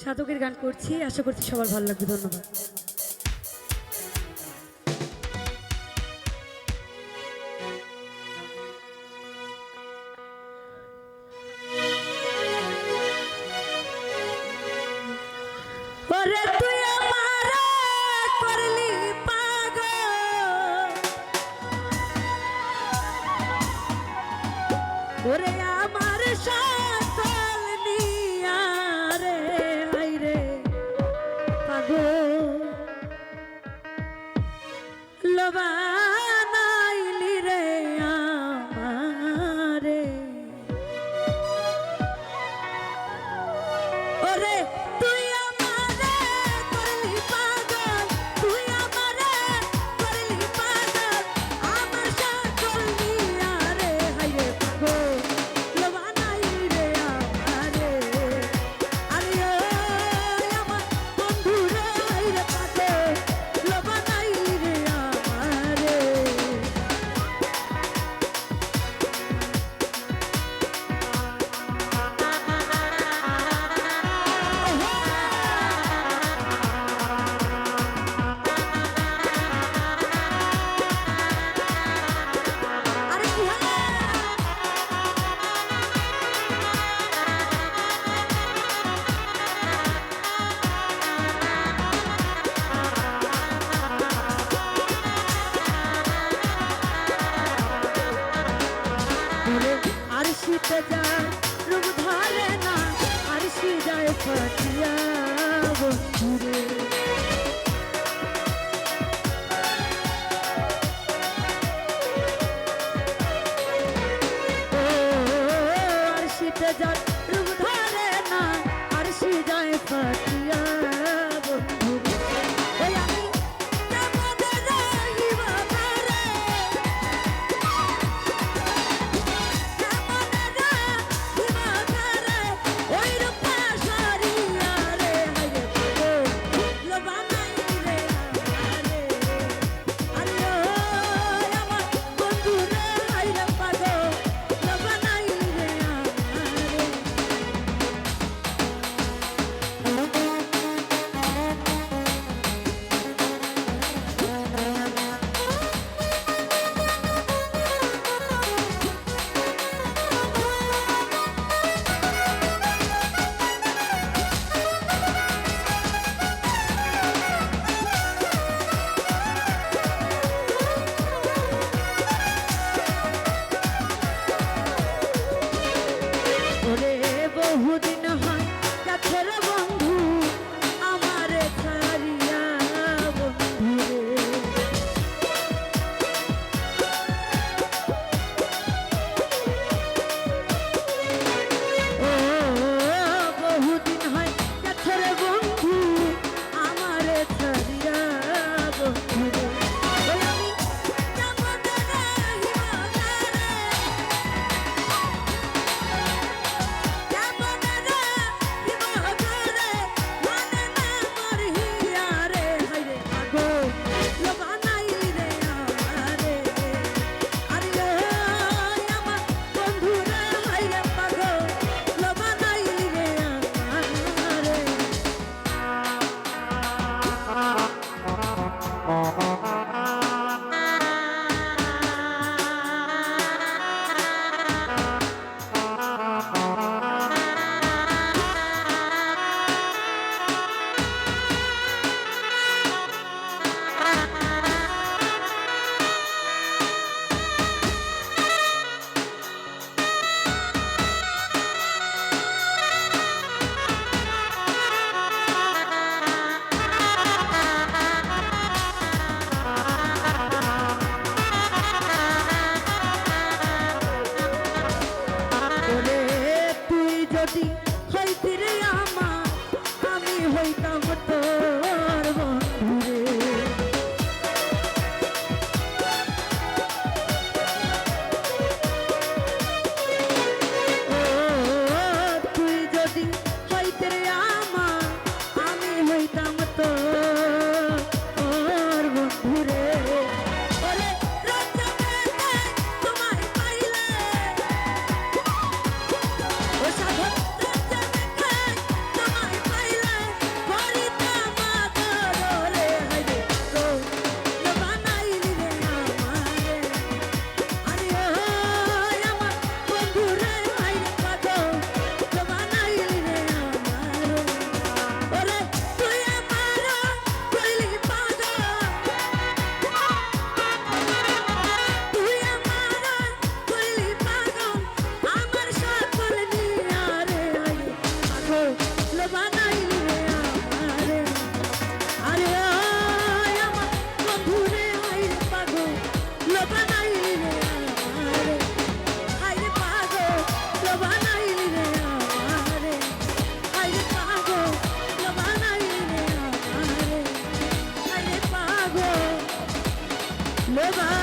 সাধকের গান করছি। আশা করছি সবার ভালো লাগবে। ধন্যবাদ। ওরে লবানাইলি রে আমারে। ওরে শীতে যায় রূপ ধরে না আর শী যায় ফাটিয়া বন্ধুরে যায় কাছে চাইতি রে আমি হইতাম তো। forever.